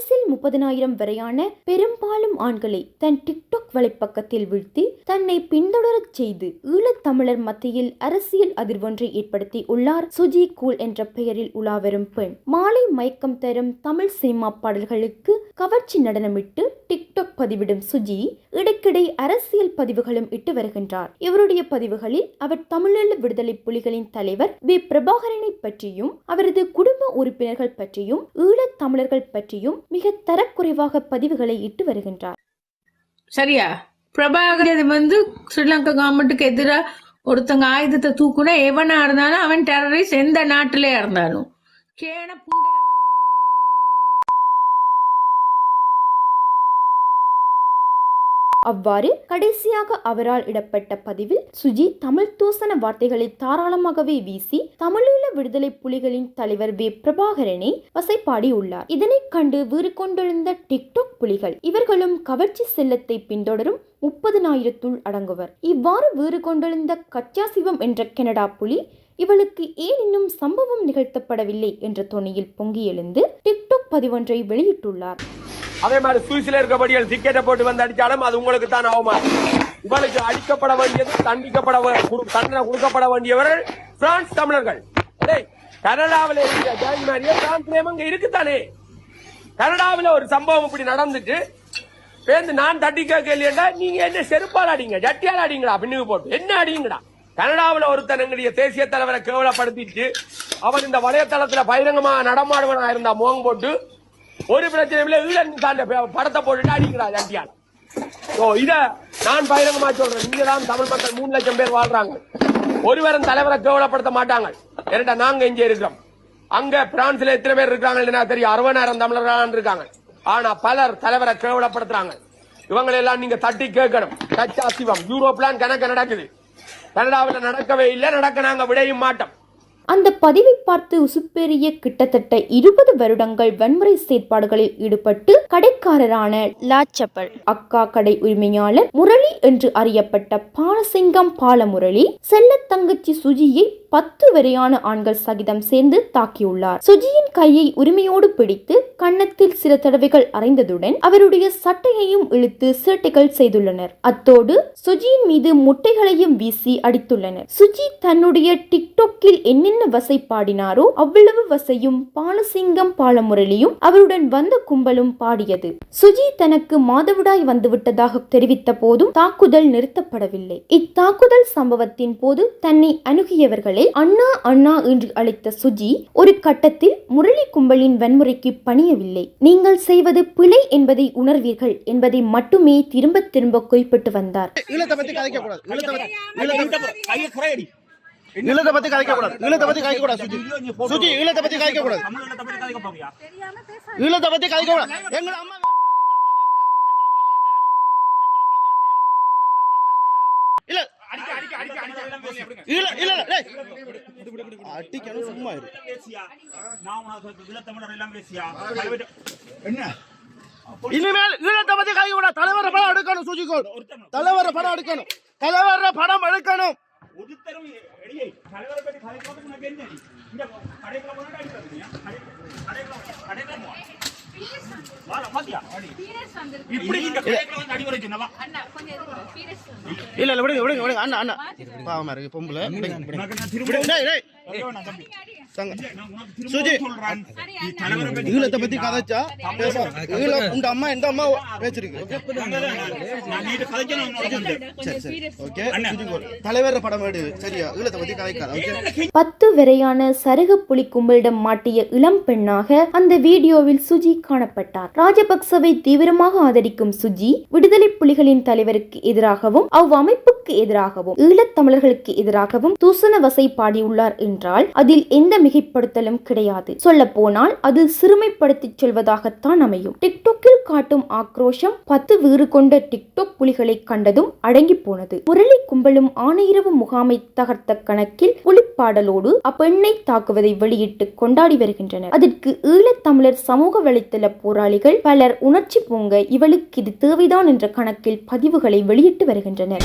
பாரிஸில் முப்பதினாயிரம் வரையான பெரும்பாலும் ஆண்களை தன் டிக்டாக் வலைப்பக்கத்தில் வீழ்த்தி தன்னை பின்தொடரச் செய்து ஈழத்தமிழர் மத்தியில் அரசியல் அதிர்வொன்றை ஏற்படுத்தி உள்ளார் சுஜி கூல் என்ற பெயரில் உலாவரும் பெண். மாலை மயக்கம் தரும் தமிழ் சினிமா பாடல்களுக்கு கவர்ச்சி நடனமிட்டு டிக்டாக் பதிவிடும் சுஜி இடைக்கிடை அரசியல் பதிவுகளும் இட்டு வருகின்றார். இவருடைய பதிவுகளில் அவர் தமிழீழ விடுதலை புலிகளின் தலைவர் வி. பிரபாகரனை பற்றியும் அவரது குடும்ப உறுப்பினர்கள் பற்றியும் ஈழத் தமிழர்கள் பற்றியும் மிக தரக்குறைவாக பதிவுகளை இட்டு வருகின்றார். சரியா? பிரபாகரன் வந்து ஸ்ரீலங்கா கவர்மெண்ட்டுக்கு எதிராக ஒருத்தங்க ஆயுதத்தை தூக்குனா எவனா இருந்தாலும் அவன் டெரரிஸ்ட் எந்த நாட்டிலே இருந்தாலும். கேன புண்டை அவ்வாறு கடைசியாக அவரால் இடப்பட்ட பதிவில் சுஜி தமிழ் தூசண வார்த்தைகளை தாராளமாகவே வீசி தமிழீழ விடுதலை புலிகளின் தலைவர் வே பிரபாகரனை வசைப்பாடியுள்ளார். இதனைக் கண்டு வீறு கொண்டெழுந்த டிக்டாக் புலிகள் இவர்களும் கவர்ச்சி செல்லத்தை பின்தொடரும் முப்பதினாயிரத்துள் அடங்குவர். இவ்வாறு வீறு கொண்டெழுந்த கச்சா சிவம் என்ற கனடா புலி இவளுக்கு ஏன் இன்னும் சம்பவம் நிகழ்த்தப்படவில்லை என்ற தொனியில் பொங்கி எழுந்து டிக்டாக் பதிவொன்றை வெளியிட்டுள்ளார். அதே மாதிரி சுவிஸ்ல இருக்கபடியால் டிக்கெட்டை போட்டு வந்து அடிச்சாலும் அது உங்களுக்கு தான் அவமானம். இவளுக்கு அடிக்கப்பட வேண்டியது தண்டிக்கப்பட குடு- தண்டனை கொடுக்கப்பட வேண்டியவர்கள் பிரான்ஸ் தமிழர்கள். கனடாவில் இருக்கிற ஜாதி மாதிரியே பிரான்ஸ்லயும் இருக்குத்தானே கனடாவில் ஒரு சம்பவம் இப்படி நடந்துட்டு பேருந்து நான் தட்டி கேட்கலையேண்டா நீங்க என்ன செருப்பால் அடிங்க ஜட்டியால் அடிங்கடா பின்னுக்கு போட்டு. என்ன அடிங்கடா? கனடாவில் ஒருத்தன் எங்களுடைய தேசிய தலைவரை கேவலப்படுத்திட்டு அவன் இந்த வலைத்தளத்துல பகிரங்கமா நடமாடுவனா இருந்தா மோகம் போட்டு ஒரு பிரச்சனையும் இல்ல. இதுல தாண்ட படத்தை போட்டுட்டு அடிக்கிறா ஜட்டியால் ஓ இத நான் பகிரங்கமா சொல்றேன். இங்க தான் தமிழ் மக்கள் மூணு லட்சம் பேர் வாழ்றாங்க. ஒருவரும் தலைவரை கேவலப்படுத்த மாட்டாங்க. ஏன்டா நாங்க இங்க இருக்கிறோம். அங்க பிரான்ஸ்ல எத்தனை பேர் இருக்காங்க எனக்கு தெரியும். அறுபதாயிரம் தமிழர்கள் இருக்காங்க. ஆனா பலர் தலைவரை கேவலப்படுத்துறாங்க. இவங்களை எல்லாம் நீங்க தட்டி கேட்கணும். கச்சா சிவம் யூரோப்லான் கணக்கு நடக்குது. கனடாவில் நடக்கவே இல்லை. நடக்க நாங்க விடையும் மாட்டோம். அந்த பதிவை பார்த்து உசுப்பேறிய கிட்டத்தட்ட இருபது வருடங்கள் வன்முறை செயற்பாடுகளில் ஈடுபட்டு கடைக்காரரான லாச்சப்பல் அக்கா கடை உரிமையாளர் முரளி என்று அறியப்பட்ட பாலசிங்கம் பாலமுரளி செல்ல தங்கச்சி சுஜியை பத்து வரையான ஆண்கள் சகிதம் சேர்ந்து தாக்கியுள்ளார். சுஜியின் கையை உரிமையோடு பிடித்து கன்னத்தில் சில தடவைகள் அறைந்ததுடன் அவருடைய சட்டையையும் இழுத்து சேட்டைகள் செய்துள்ளனர். அத்தோடு சுஜியின் மீது முட்டைகளையும் வீசி அடித்துள்ளனர். சுஜி தன்னுடைய டிக்டாக்கில் என்னென்ன வசை பாடினாரோ அவ்வளவு வசையும் பாலசிங்கம் பாலமுரளியும் அவருடன் வந்த கும்பலும் பாடியது. சுஜி தனக்கு மாதவிடாய் வந்துவிட்டதாக தெரிவித்த போதும் தாக்குதல் நிறுத்தப்படவில்லை. இத்தாக்குதல் சம்பவத்தின் போது தன்னை அணுகியவர்களை அண்ணா அண்ணா என்று அழைத்த சுஜி ஒரு கட்டத்தில் முரளி கும்பலின் வன்முறைக்கு பணியவில்லை. நீங்கள் செய்வது பிழை என்பதை உணர்வீர்கள் என்பதை மட்டுமே திரும்ப திரும்ப குறிப்பிட்டு வந்தார். ஈழத்தை பத்தி கதைக்க கூடாது. ஈழத்தை பத்தி ஈழத்தை பத்தி- கையை குறையடி ஈழத்தை பத்தி கதைக்க கூடாது சுஜி சுஜி ஈழத்தை பத்தி கதைக்க கூடாது. தமிழகத்தை பத்தி கதைக்க கூடாது. எங்க அம்மா இல்ல இல்ல இல்ல இல்ல டேய். அடிக்கணும் சும்மா இரு. என்ன? இனிமேல் ஈழத்தை பத்தி தலைவர படம் எடுக்கணும் சுஜிகோல் தலைவர படம் எடுக்கணும். தலைவர படம் எடுக்கணும். ஒருத்தரும் எளியை தலைவரை பற்றி இந்த கடைக்குள்ள போனா இல்ல. இல்ல. விடுங்க விடுங்க விடுங்க. அண்ணா அண்ணா. பாவமா இருக்கு பொம்பளை. சுஜி. ஈழத்தை கதைச்சா? பேசுவோம் ஈழம் உங்க அம்மா எந்த அம்மா பேச்சிருக்கு தலைவர படம் எடு. சரியா? ஈழத்தை கதைக்காத பத்து வரையான சருகு புலி கும்பலிடம் மாட்டிய இளம் பெண்ணாக அந்த வீடியோவில் சுஜி காணப்பட்டார். ராஜபக்சவை தீவிரமாக ஆதரிக்கும் சுஜி விடுதலை புலிகளின் தலைவருக்கு எதிராகவும் அவ்வமைப்புக்கு எதிராகவும் ஈழத் தமிழர்களுக்கு எதிராகவும் தூசண வசை பாடியுள்ளார் என்றால் அதில் எந்த மிகைப்படுத்தலும் கிடையாது. சொல்ல போனால் அது சிறுமைப்படுத்திச் சொல்வதாகத்தான் அமையும். டிக்டாக்கில் காட்டும் ஆக்ரோஷம் பத்து வீறு கொண்ட டிக்டாக் புலிகளை கண்டதும் அடங்கி போனது. முரளி கும்பலும் ஆணையிரவு முகாமை தகர்த்த கணக்கில் புலிப்பாடலோடு அப்பெண்ணை தாக்குவதை வெளியிட்டு கொண்டாடி வருகின்றனர். அதற்கு ஈழத்தமிழர் சமூக வலைத்தள போராளிகள் பலர் உணர்ச்சி பொங்க இவளுக்கு இது தேவைதான் என்ற கணக்கில் பதிவுகளை வெளியிட்டு வருகின்றனர்.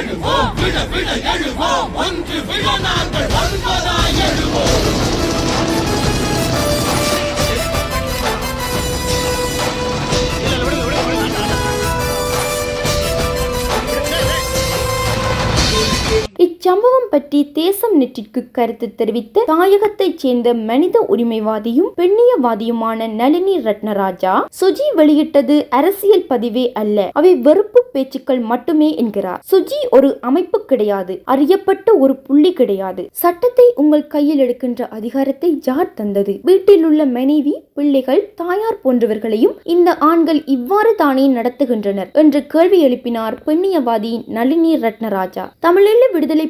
எழுவோம். விட விட எழுவோம். ஒன்று விழ நாங்கள் பற்றி தேசம் நெற்றிற்கு கருத்து தெரிவித்த தாயகத்தைச் சேர்ந்த மனித உரிமைவாதியும் பெண்ணியவாதியுமான நளினி ரத்னராஜா சுஜி வெளியிட்டது அரசியல் பதிவே அல்ல. அவை வெறுப்பு பேச்சுக்கள் மட்டுமே என்கிறார். சுஜி ஒரு அமைப்பு கிடையாது. அறியப்பட்ட ஒரு புள்ளி கிடையாது. சட்டத்தை உங்கள் கையில் எடுக்கின்ற அதிகாரத்தை யார் தந்தது? வீட்டில் உள்ள மனைவி பிள்ளைகள் தாயார் போன்றவர்களையும் இந்த ஆண்கள் இவ்வாறு தானே நடத்துகின்றனர்? என்று கேள்வி எழுப்பினார் பெண்ணியவாதி நளினி ரத்னராஜா. தமிழீழ விடுதலை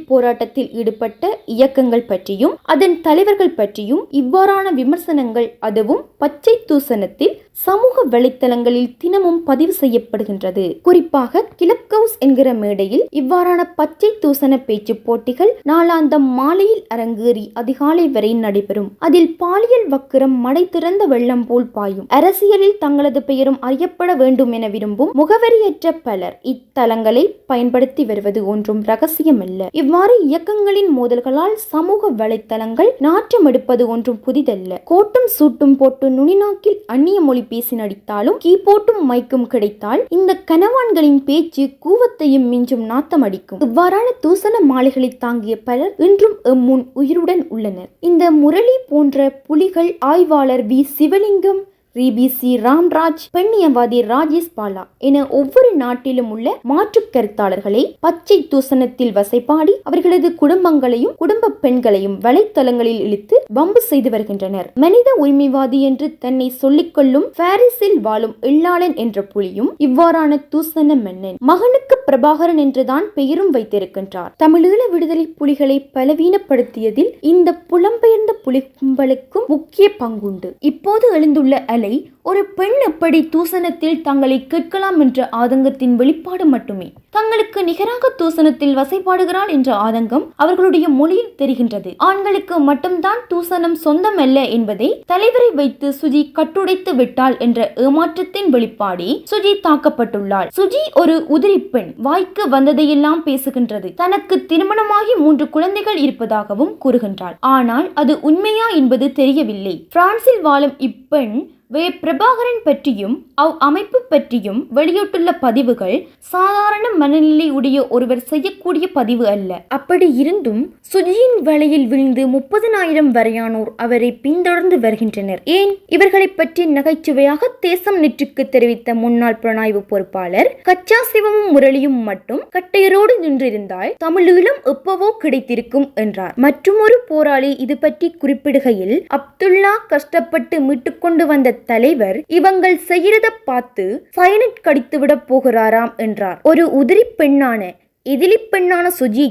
போராட்டத்தில் ஈடுபட்ட இயக்கங்கள் பற்றியும் அதன் தலைவர்கள் பற்றியும் இவ்வாறான விமர்சனங்கள் அதுவும் பச்சை தூசணத்தில் சமூக வலைத்தளங்களில் தினமும் பதிவு செய்யப்படுகின்றது. குறிப்பாக கிளப்கவுஸ் என்கிற மேடையில் இவ்வாறான பச்சை தூசண பேச்சு போட்டிகள் நாளாந்தம் மாலையில் அரங்கேறி அதிகாலை வரை நடைபெறும். அதில் பாலியல் வக்கிரம் மடை திறந்த வெள்ளம் போல் பாயும். அரசியலில் தங்களது பெயரும் அறியப்பட வேண்டும் என விரும்பும் முகவரியற்ற பலர் இத்தலங்களை பயன்படுத்தி வருவது ஒன்றும் ரகசியமல்ல. இவ்வாறு இயக்கங்களின் மோதல்களால் சமூக வலைத்தளங்கள் நாற்றம் எடுப்பது ஒன்றும் புதிதல்ல. கோட்டும் சூட்டும் போட்டு நுனிநாக்கில் அந்நிய மொழி பேசி நடித்தாலும் கீபோர்டும் மைக்கும் கிடைத்தால் இந்த கனவான்களின் பேச்சு கூவத்தையும் மிஞ்சும் நாத்தம் அடிக்கும். இவ்வாறான தூசண மாலைகளை தாங்கிய பலர் இன்றும் எம்முன் உயிருடன் உள்ளனர். இந்த முரளி போன்ற புலிகள் ஆய்வாளர் வி. சிவலிங்கம் ரிபிசி ராம்ராஜ் பெண்ணியவாதி ராஜேஷ் பாலா என ஒவ்வொரு நாட்டிலும் உள்ள மாற்றுக் கருத்தாளர்களை பச்சை தூசணத்தில் வசைப்பாடி அவர்களது குடும்பங்களையும் குடும்ப பெண்களையும் வலைத்தளங்களில் இழுத்து வம்பு செய்து வருகின்றனர். மனித உரிமைவாதி என்று தன்னை சொல்லிக்கொள்ளும் பாரிஸில் வாழும் இல்லாளன் என்ற புலியும் இவ்வாறான தூசண மன்னன் மகனுக்கு பிரபாகரன் என்றுதான் பெயரும் வைத்திருக்கின்றார். தமிழீழ விடுதலை புலிகளை பலவீனப்படுத்தியதில் இந்த புலம்பெயர்ந்த புலி கும்பலுக்கும் முக்கிய பங்குண்டு. இப்போது எழுந்துள்ள கலை ஒரு பெண் எப்படி தூசணத்தில் தங்களை கேட்கலாம் என்ற ஆதங்கத்தின் வெளிப்பாடு மட்டுமே. தங்களுக்கு நிகராக தூசணத்தில் வசைப்பாடுகிறாள் என்ற ஆதங்கம் அவர்களுடைய மொழியில் தெரிகின்றது. ஆண்களுக்கு மட்டும்தான் தூசணம் சொந்தம் அல்ல என்பதை தலைவரை வைத்து சுஜி கட்டுடைத்து விட்டாள் என்ற ஏமாற்றத்தின் வெளிப்பாடே சுஜி தாக்கப்பட்டுள்ளாள். சுஜி ஒரு உதிரி பெண். வாய்க்கு வந்ததையெல்லாம் பேசுகின்றது. தனக்கு திருமணமாகி மூன்று குழந்தைகள் இருப்பதாகவும் கூறுகின்றாள். ஆனால் அது உண்மையா என்பது தெரியவில்லை. பிரான்சில் வாழும் இப்பெண் வே பிரபாகரன் பற்றியும் அவ் அமைப்பு பற்றியும் வெளியிட்டுள்ள பதிவுகள் சாதாரண மனநிலை உடைய ஒருவர் செய்யக்கூடிய பதிவு அல்ல. அப்படி இருந்தும் சுஜியின் வலையில் விழுந்து முப்பதனாயிரம் வரையானோர் அவரை பின்தொடர்ந்து வருகின்றனர். ஏன்? இவர்களை பற்றி நகைச்சுவையாக தேசம் நெற்றுக்கு தெரிவித்த முன்னாள் புலனாய்வு பொறுப்பாளர் கச்சா சிவமும் முரளியும் மட்டும் கட்டையரோடு நின்றிருந்தால் தமிழீழம் எப்பவோ கிடைத்திருக்கும் என்றார். மற்றுமொரு போராளி இது பற்றி குறிப்பிடுகையில் அப்துல்லா கஷ்டப்பட்டு மீட்டுக்கொண்டு வந்த தலைவர் இவங்கள் செய்யறத பார்த்து ஃபைனட் கடித்து விட போகிறாராம் என்றார். ஒரு உதிரி பெண்ணான எதிலி பெண்ணான சுஜியை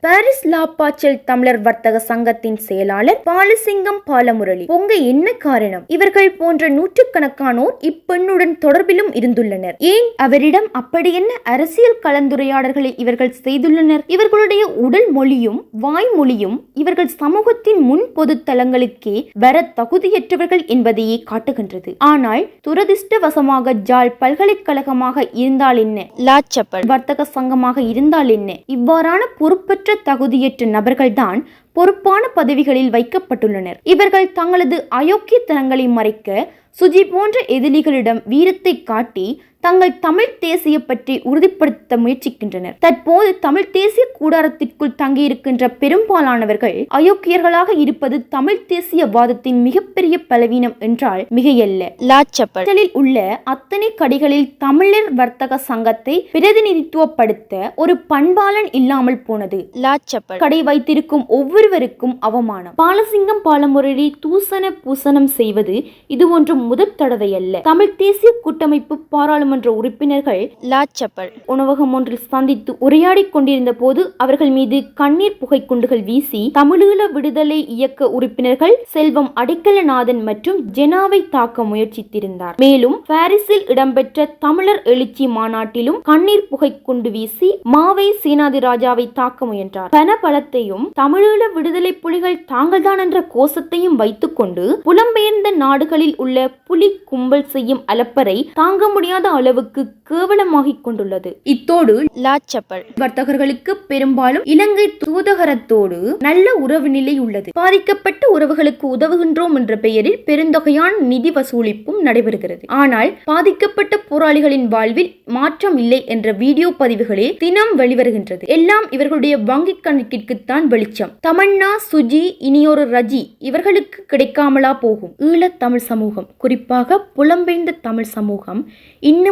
பாரிஸ் லாப்பாச்சல் தமிழர் வர்த்தக சங்கத்தின் செயலாளர் பாலசிங்கம் பாலமுரளி. பொங்க என்ன காரணம்? இவர்கள் போன்ற நூற்றுக்கணக்கானோர் இப்பெண்ணுடன் தொடர்பிலும் இருந்துள்ளனர். ஏன்? அவரிடம் அப்படி என்ன அரசியல் கலந்துரையாடல்களை இவர்கள் செய்துள்ளனர்? இவர்களுடைய உடல் மொழியும் வாய்மொழியும் இவர்கள் சமூகத்தின் முன் பொது தளங்களுக்கே வர தகுதியற்றவர்கள் என்பதையே காட்டுகின்றது. ஆனால் துரதிர்ஷ்டவசமாக ஜாழ் பல்கலைக்கழகமாக இருந்தால் என்ன? லாச்சப்பல் வர்த்தக சங்கமாக இருந்தால் என்ன இவ்வாறான பொறுப்பற்ற தகுதியற்ற நபர்கள்தான் பொறுப்பான பதவிகளில் வைக்கப்பட்டுள்ளனர். இவர்கள் தங்களது அயோக்கியத்தனங்களை மறைக்க சுஜி போன்ற எதிரிகளிடம் வீரத்தை காட்டி தங்கள் தமிழ் தேசிய பற்றி உறுதிப்படுத்த முயற்சிக்கின்றனர். தற்போது தமிழ் தேசிய கூடாரத்திற்குள் தங்கியிருக்கின்ற பெரும்பாலானவர்கள் அயோக்கியர்களாக இருப்பது தமிழ் தேசிய வாதத்தின் மிகப்பெரிய பலவீனம் என்றால் மிகையல்ல. லாச்சப்பலில் உள்ள அத்தனை கடைகளில் தமிழர் வர்த்தக சங்கத்தை பிரதிநிதித்துவப்படுத்த ஒரு பண்பாளன் இல்லாமல் போனது. லாச்சப்பல். கடை வைத்திருக்கும் ஒவ்வொருவருக்கும் அவமானம். பாலசிங்கம் பாலமுரளி தூசண பூசணம் செய்வது இது ஒன்றும் முதற் தடவையல்ல. தமிழ் தேசிய கூட்டமைப்பு பாராளுமன்ற உறுப்பினர்கள் லாச்சப்பல் உணவகம் ஒன்றில் சந்தித்து உரையாடிக் கொண்டிருந்த போது அவர்கள் மீது கண்ணீர் புகை குண்டுகள் வீசி தமிழீழ விடுதலை இயக்க உறுப்பினர்கள் செல்வம் அடைக்கலநாதன் மற்றும் ஜெனாவை தாக்க முயற்சித்திருந்தார். மேலும் பாரிஸில் இடம்பெற்ற தமிழர் எழுச்சி மாநாட்டிலும் கண்ணீர் புகை குண்டு வீசி மாவை சீனாதி ராஜாவை தாக்க முயன்றார். பண பலத்தையும் தமிழீழ விடுதலை புலிகள் தாங்கள்தான் என்ற கோஷத்தையும் வைத்துக்கொண்டு புலம்பெயர்ந்த நாடுகளில் உள்ள புலி கும்பல் செய்யும் அலப்பரை தாங்க முடியாத அளவுக்கு கேவலமாகிக் கொண்டுள்ளது. இத்தோடு லாச்சப்பல் வர்த்தகர்களுக்கு பெரும்பாலும் இலங்கை தூதகரத்தோடு நல்ல உறவு நிலை உள்ளது. பாதிக்கப்பட்ட உறவுகளுக்கு உதவுகின்றோம் என்ற பெயரில் பெருந்தொகையான நிதி வசூலிப்பும் நடைபெறுகிறது. ஆனால் பாதிக்கப்பட்ட போராளிகளின் வாழ்வில் மாற்றம் இல்லை என்ற வீடியோ பதிவுகளே தினம் வெளிவருகின்றது. எல்லாம் இவர்களுடைய வங்கிக் கணக்கிற்குத்தான் வெளிச்சம். தமன்னா சுஜி இனியொரு ரஜி இவர்களுக்கு கிடைக்காமலா போகும். ஈழத் தமிழ் சமூகம். குறிப்பாக புலம்பெயர்ந்த தமிழ் சமூகம்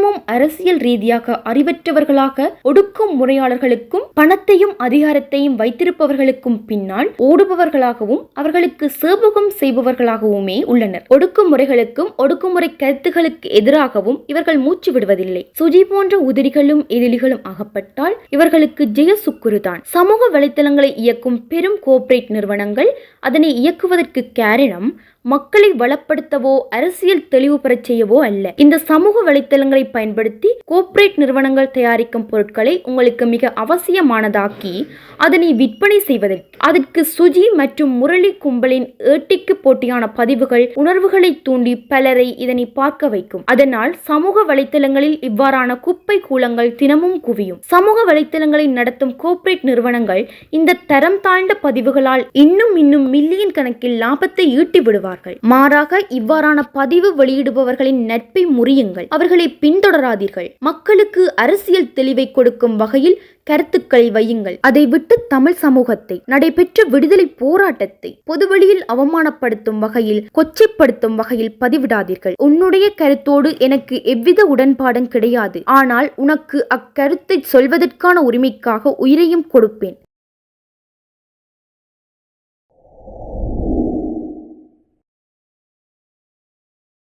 தினமும் அரசியல் ரீதியாக அறிவற்றவர்களாக ஒடுக்கும் முறையாளர்களுக்கும் பணத்தையும் அதிகாரத்தையும் வைத்திருப்பவர்களுக்கும் பின்னால் ஓடுபவர்களாகவும் அவர்களுக்கு சேபகம் செய்பவர்களாகவுமே உள்ளனர். ஒடுக்குமுறைகளுக்கும் ஒடுக்குமுறை கருத்துகளுக்கு எதிராகவும் இவர்கள் மூச்சு விடுவதில்லை. சுஜி போன்ற உதிரிகளும் எதிரிகளும் அகப்பட்டால் இவர்களுக்கு ஜெய சுக்குருதான் சமூக வலைத்தளங்களை இயக்கும் பெரும் கோஆபரேட் நிறுவனங்கள் அதனை இயக்குவதற்கு காரணம் மக்களை வளப்படுத்தவோ அரசியல் தெளிவு பெறச் செய்யவோ அல்ல. இந்த சமூக வலைத்தளங்களை பயன்படுத்தி கோஆபரேட் நிறுவனங்கள் தயாரிக்கும் பொருட்களை உங்களுக்கு மிக அவசியமானதாக்கி அதனை விற்பனை செய்வதற்கு அதற்கு சுஜி மற்றும் முரளி கும்பலின் ஏட்டிக்கு போட்டியான பதிவுகள் உணர்வுகளை தூண்டி பலரை இதனை பார்க்க வைக்கும். அதனால் சமூக வலைத்தளங்களில் இவ்வாறான குப்பை கூலங்கள் தினமும் குவியும். சமூக வலைத்தளங்களை நடத்தும் கோஆபரேட் நிறுவனங்கள் இந்த தரம் தாழ்ந்த பதிவுகளால் இன்னும் இன்னும் மில்லியன் கணக்கில் லாபத்தை ஈட்டி செய்வார்கள் மாறாக இவ்வாறான பதிவு வெளியிடுபவர்களின் நட்பை முறியுங்கள். அவர்களை பின்தொடராதீர்கள். மக்களுக்கு அரசியல் தெளிவை கொடுக்கும் வகையில் கருத்துக்களை வையுங்கள். அதை விட்டு தமிழ் சமூகத்தை நடைபெற்ற விடுதலை போராட்டத்தை பொதுவெளியில் அவமானப்படுத்தும் வகையில் கொச்சைப்படுத்தும் வகையில் பதிவிடாதீர்கள். உன்னுடைய கருத்தோடு எனக்கு எவ்வித உடன்பாடும் கிடையாது. ஆனால் உனக்கு அக்கருத்தை சொல்வதற்கான உரிமைக்காக உயிரையும் கொடுப்பேன்.